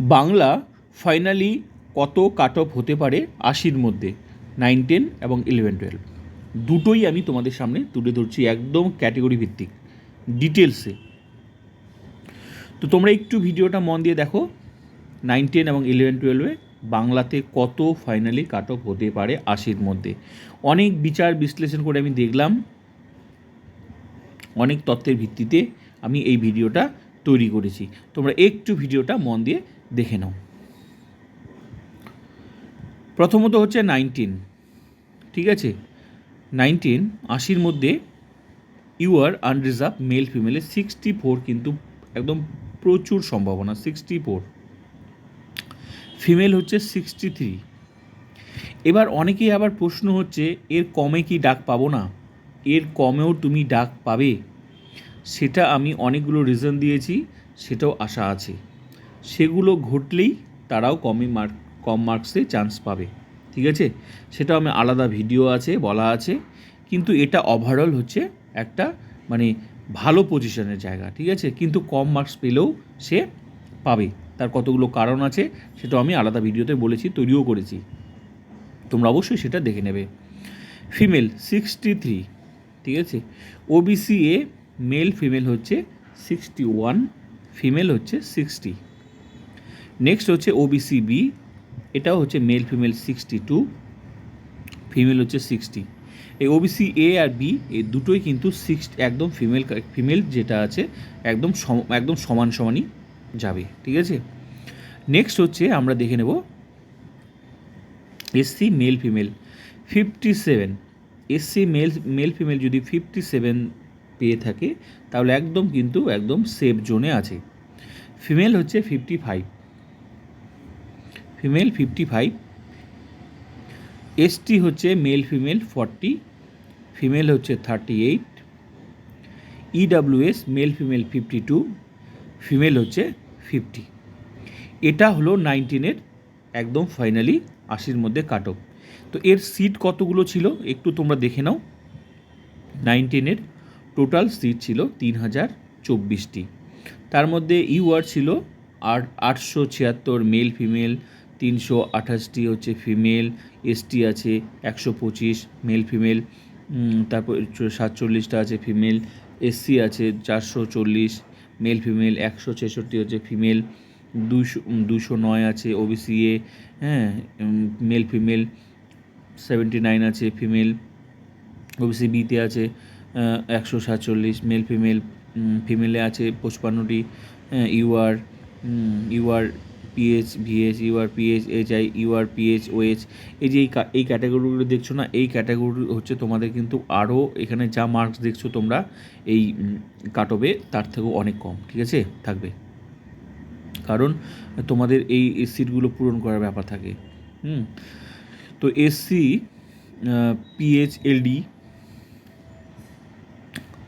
Bangla finally কত cut off হতে পারে আশির মধ্যে? নাইন টেন এবং ইলেভেন টুয়েলভ দুটোই আমি তোমাদের সামনে তুলে ধরছি একদম ক্যাটেগরি ভিত্তিক ডিটেলসে তো তোমরা একটু ভিডিওটা মন দিয়ে দেখো নাইন টেন এবং ইলেভেন টুয়েলভে বাংলাতে কত ফাইনালি কাট অফ হতে পারে আশির মধ্যে। অনেক বিচার বিশ্লেষণ করে আমি দেখলাম, অনেক তত্ত্বের ভিত্তিতে আমি এই ভিডিওটা তৈরি করেছি। তোমরা একটু ভিডিওটা মন দিয়ে দেখে নাও। প্রথমত হচ্ছে নাইনটিন ঠিক আছে? নাইনটিন আশির মধ্যে ইউ আর আনরিজার্ভ মেল ফিমেলে সিক্সটি ফোর কিন্তু একদম প্রচুর সম্ভাবনা সিক্সটি ফোর ফিমেল হচ্ছে সিক্সটি থ্রি এবার অনেকেই আবার প্রশ্ন হচ্ছে, এর কমে কি ডাক পাবো না? এর কমেও তুমি ডাক পাবে? সেটা আমি অনেকগুলো রিজন দিয়েছি, সেটাও আশা আছে। সেগুলো ঘটলেই তারাও কমই মার্ক, কম মার্কসে চান্স পাবে, ঠিক আছে? সেটা আমি আলাদা ভিডিও আছে, বলা আছে, কিন্তু এটা ওভারঅল হচ্ছে একটা মানে ভালো পজিশনের জায়গা, ঠিক আছে? কিন্তু কম মার্কস পেলেও সে পাবে। তার কতগুলো কারণ আছে, সেটাও আমি আলাদা ভিডিওতে বলেছি, তৈরিও করেছি। তোমরা অবশ্যই সেটা দেখে নেবে। ফিমেল সিক্সটি থ্রি ঠিক আছে? ওবিসি এ মেল ফিমেল হচ্ছে সিক্সটি ওয়ান ফিমেল হচ্ছে সিক্সটি নেক্সট হচ্ছে ওবিসি বি এটাও হচ্ছে male female sixty two female হচ্ছে সিক্সটি এই ওবিসি এ আর বি এই দুটোই কিন্তু সিক্স একদম ফিমেল ফিমেল যেটা আছে, একদম একদম সমান সমানই যাবে, ঠিক আছে? নেক্সট হচ্ছে আমরা দেখে নেব SC male female fifty seven SC male male female যদি ফিফটি সেভেন পেয়ে থাকে, তাহলে একদম কিন্তু একদম সেফ জোনে আছে। ফিমেল হচ্ছে fifty five female fifty five ST হচ্ছে মেল ফিমেল ফর্টি ফিমেল হচ্ছে thirty eight EWS male female fifty two female হচ্ছে ফিফটি এটা হলো নাইনটিনের একদম ফাইনালি আশির মধ্যে কাট অফ তো এর সিট কতগুলো ছিল? একটু তোমরা দেখে নাও। নাইনটিনের টোটাল সিট ছিল তিন হাজার চব্বিশটি। তার মধ্যে ইউআর ছিল আট আটশো ছিয়াত্তর মেল ফিমেল তিনশো আঠাশটি হচ্ছে ফিমেল এসটি আছে একশো পঁচিশ মেল ফিমেল তারপর সাতচল্লিশটা আছে ফিমেল এসসি আছে চারশো চল্লিশ মেল ফিমেল একশো ছেষট্টি হচ্ছে ফিমেল দুশো দুশো নয় আছে ওবিসি এ হ্যাঁ মেল ফিমেল সেভেন্টি নাইন আছে ফিমেল ওবিসি বিতে আছে একশো সাতচল্লিশ মেল ফিমেল ফিমেলে আছে পঁচপান্নটি UR UR PH VH UR PH H I UR PH OH এই যে এই ক্যাটাগরিগুলো দেখছ না, এই ক্যাটাগরি হচ্ছে তোমাদের কিন্তু আরও এখানে যা মার্কস দেখছ তোমরা, এই কাটবে তার থেকেও অনেক কম, ঠিক আছে? থাকবে। কারণ তোমাদের এই সিটগুলো পূরণ করার ব্যাপার থাকে। হুম? তো এসসি পিএইচ এলডি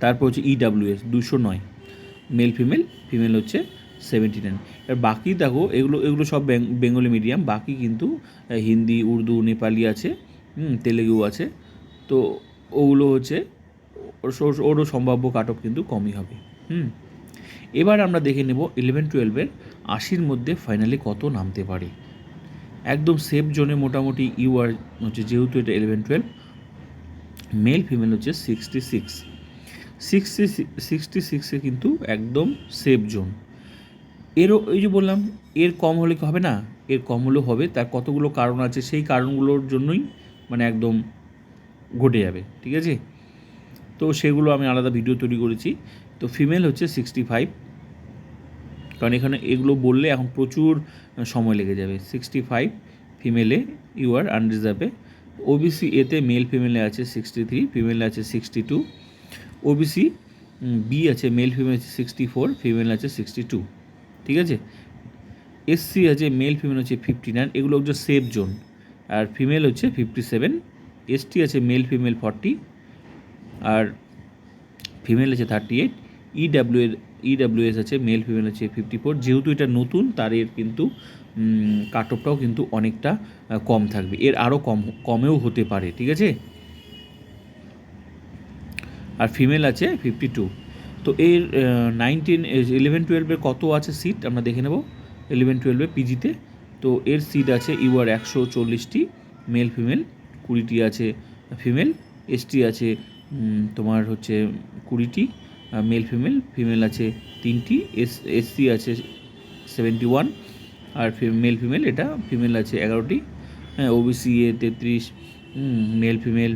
তারপর হচ্ছে ইডাব্লিউএস দুশো নয়। মেল ফিমেল ফিমেল হচ্ছে সেভেন্টি নাইন এবার বাকি দেখো, এগুলো এগুলো সব বেঙ্গলি মিডিয়াম বাকি কিন্তু হিন্দি, উর্দু, নেপালি আছে তেলেগু আছে। তো ওগুলো হচ্ছে ওরও সম্ভাব্য কাট অফ কিন্তু কমই হবে, হুম। এবার আমরা দেখে নেব ইলেভেন টুয়েলভের আশির মধ্যে ফাইনালি কত নামতে পারে। একদম সেফ জোনে মোটামুটি ইউ আর হচ্ছে, যেহেতু এটা ইলেভেন টুয়েলভ মেল ফিমেল হচ্ছে সিক্সটি সিক্স সিক্সটি সিক্সটি সিক্সে কিন্তু একদম সেফ জোন এরও, এই যে বললাম, এর কম হলে কি হবে না? এর কম হলেও হবে, তার কতগুলো কারণ আছে, সেই কারণগুলোর জন্যই মানে একদম ঘটে যাবে, ঠিক আছে? তো সেগুলো আমি আলাদা ভিডিও তৈরি করেছি। তো ফিমেল হচ্ছে সিক্সটি ফাইভ কারণ এখানে এগুলো বললে এখন প্রচুর সময় লেগে যাবে। সিক্সটি ফাইভ ফিমেলে ইউ আর আনরিজার্ভে ওবিসি এতে মেল ফিমেলে আছে সিক্সটি থ্রি ফিমেলে আছে সিক্সটি টু ওবিসি বি আছে মেল ফিমেল আছে সিক্সটি ফোর ফিমেল আছে সিক্সটি টু ঠিক আছে? এসসি আছে মেল ফিমেল হচ্ছে ফিফটি নাইন এগুলো হচ্ছে সেফ জোন আর ফিমেল হচ্ছে ফিফটি সেভেন এসটি আছে মেল ফিমেল ফর্টি আর ফিমেল আছে থার্টি এইট ইডাব্লিউ এর ইডাব্লিউএস আছে মেল ফিমেল আছে ফিফটি ফোর যেহেতু এটা নতুন, তার এর কিন্তু কাট অফটাও কিন্তু অনেকটা কম থাকবে। এর আরও কম, কমেও হতে পারে, ঠিক আছে? আর ফিমেল আছে ফিফটি টু তো এর নাইনটিন ইলেভেন টুয়েলভের কত আছে সিট আমরা দেখে নেব। ইলেভেন টুয়েলভে পিজিতে তো। এর সিট আছে ইউআর একশো চল্লিশটি মেল ফিমেল কুড়িটি আছে ফিমেল এসটি আছে তোমার হচ্ছে কুড়িটি মেল ফিমেল ফিমেল আছে তিনটি এস এসসি আছে সেভেন্টি ওয়ান আর মেল ফিমেল এটা ফিমেল আছে এগারোটি। হ্যাঁ ওবিসি এ তেত্রিশ মেল ফিমেল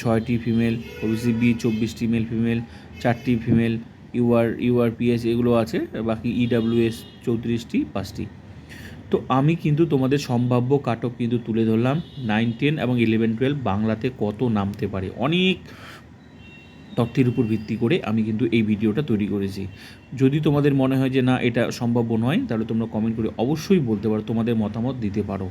ছয়টি ফিমেল ওবিসি বি চব্বিশটি মেল ফিমেল চারটি ফিমেল, ইউআর, ইউআরপিএস এগুলো আছে, বাকি ইডাব্লিউএস চৌত্রিশটি, পাঁচটি। তো আমি কিন্তু তোমাদের সম্ভাব্য কাটক কিন্তু তুলে ধরলাম। নাইন, টেন এবং ইলেভেন, টুয়েলভ বাংলাতে কত নামতে পারে? অনেক তথ্যের উপর ভিত্তি করে আমি কিন্তু এই ভিডিওটা তৈরি করেছি। যদি তোমাদের মনে হয় যে না, এটা সম্ভাব্য নয়, তাহলে তোমরা কমেন্ট করে অবশ্যই বলতে পারো, তোমাদের মতামত দিতে পারো।